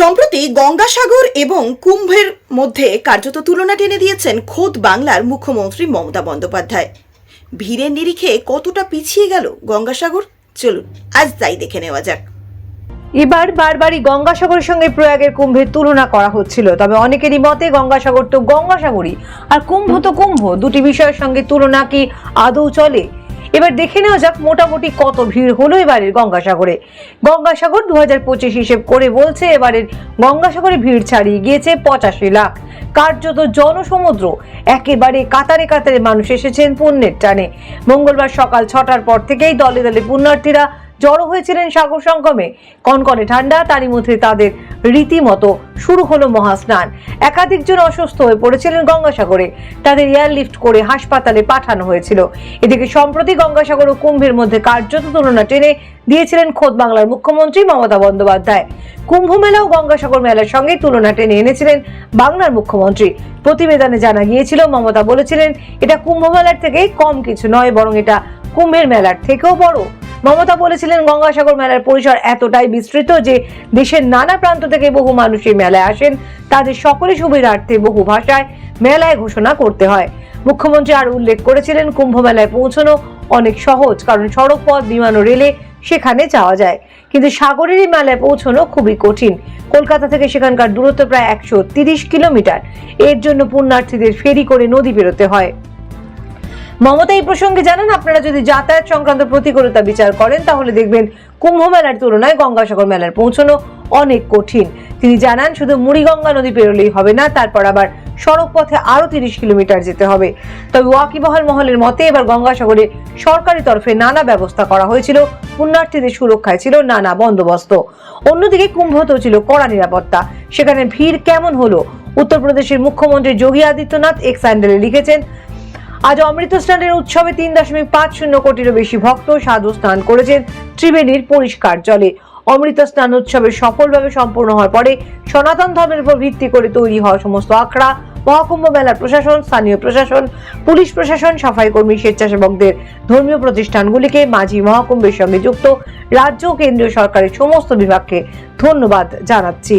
সম্প্রতি গঙ্গাসাগর এবং কুম্ভের মধ্যে কার্যত তুলনা টেনে দিয়েছেন খোদ বাংলার মুখ্যমন্ত্রী মমতা বন্দ্যোপাধ্যায়। ভিড়ের নিরিখে কতটা পিছিয়ে গেল গঙ্গাসাগর? চলুন, আজ তাই দেখে নেওয়া যাক। এবার বারবারই গঙ্গাসাগরের সঙ্গে প্রয়াগের কুম্ভের তুলনা করা হচ্ছিল, তবে অনেকেরই মতে গঙ্গাসাগর তো গঙ্গাসাগরই, আর কুম্ভ তো কুম্ভ। দুটি বিষয়ের সঙ্গে তুলনা কি আদৌ চলে? এবার দেখে নেওয়া যাক মোটামুটি কত ভিড় হলো এবারের গঙ্গাসাগরে। গঙ্গাসাগর দু হাজার পঁচিশ হিসেব করে বলছে এবারের গঙ্গাসাগরে ভিড় ছাড়িয়ে গিয়েছে পঁচাশি লাখ। কার্যত জনসমুদ্র। একেবারে কাতারে কাতারে মানুষ এসেছেন পুণ্যের টানে। মঙ্গলবার সকাল ছটার পর থেকেই দলে দলে পুণ্যার্থীরা জড়ো হয়েছিলেন সাগর সঙ্গমে। কনকনে ঠান্ডা, তারই মধ্যে তাদের রীতিমতো শুরু হলো মহাস্নান। একাধিক জন অসুস্থ হয়ে পড়েছিলেন গঙ্গাসাগরে। তাদের এয়ারলিফট করে হাসপাতালে পাঠানো হয়েছিল। এদিকে সম্প্রতি গঙ্গাসাগর ও কুম্ভের মধ্যে কার্যত তুলনা টেনে দিয়েছিলেন খোদ বাংলার মুখ্যমন্ত্রী মমতা বন্দ্যোপাধ্যায়। কুম্ভ মেলা ও গঙ্গাসাগর মেলার সঙ্গে তুলনা টেনে এনেছিলেন বাংলার মুখ্যমন্ত্রী। প্রতিবেদনে জানা গিয়েছিল, মমতা বলেছিলেন, এটা কুম্ভ মেলার থেকে কম কিছু নয়, বরং এটা কুম্ভের মেলার থেকেও বড়। মমতা বলেছিলেন গঙ্গাসাগর মেলার পরিসর এতটাই বিস্তৃত যে দেশের নানা প্রান্ত থেকে বহু মানুষ এই মেলায় আসেন। তাদের সকলের সুবিধার্থে বহু ভাষায় মেলায় ঘোষণা করতে হয়। মুখ্যমন্ত্রী আর উল্লেখ করেছিলেন কুম্ভ মেলায় পৌঁছানো অনেক সহজ, কারণ সড়ক পথ, বিমান ও রেলে সেখানে যাওয়া যায়। কিন্তু সাগরের এই মেলায় পৌঁছানো খুবই কঠিন। কলকাতা থেকে সেখানকার দূরত্ব প্রায় একশো কিলোমিটার। এর জন্য পুণ্যার্থীদের ফেরি করে নদী পেরোতে হয়। মমতা এই প্রসঙ্গে জানান, আপনারা যদি যাতায়াত সংক্রান্ত প্রতিকূলতা বিচার করেন, তাহলে দেখবেন কুম্ভ মেলার তুলনায় গঙ্গাসাগর মেলার পৌঁছানো অনেক কঠিন। তিনি জানান, শুধু মুড়িগঙ্গা নদী পেরোলেই হবে না, তারপর আবার সড়ক পথে আরও তিরিশ কিলোমিটার যেতে হবে। তবে ওয়াকিবহাল মহলের মতে, এবার গঙ্গাসাগরে সরকারি তরফে নানা ব্যবস্থা করা হয়েছিল, পুণ্যার্থীদের সুরক্ষায় ছিল নানা বন্দোবস্ত। অন্যদিকে কুম্ভতেও ছিল কড়া নিরাপত্তা। সেখানে ভিড় কেমন হলো? উত্তরপ্রদেশের মুখ্যমন্ত্রী যোগী আদিত্যনাথ এক্স হ্যান্ডেলে লিখেছেন আজ অমৃত স্নানের উৎসবে তিন দশমিক পাঁচ শূন্য কোটিরও বেশি ভক্ত সাধু স্নান করেছেন ত্রিবেণীর পরিষ্কার জলে। অমৃত স্নান উৎসবে সফলভাবে সম্পূর্ণ হওয়ার পরে সনাতন ধর্মের উপর ভিত্তি করে তৈরি হওয়া সমস্ত আখড়া, মহাকুম্ভ মেলার প্রশাসন, স্থানীয় প্রশাসন, পুলিশ প্রশাসন সাফাই কর্মী স্বেচ্ছাসেবকদের ধর্মীয় প্রতিষ্ঠানগুলিকে মাঝি মহাকুম্ভের সঙ্গে যুক্ত রাজ্য কেন্দ্রীয় সরকারের সমস্ত বিভাগকে ধন্যবাদ জানাচ্ছি।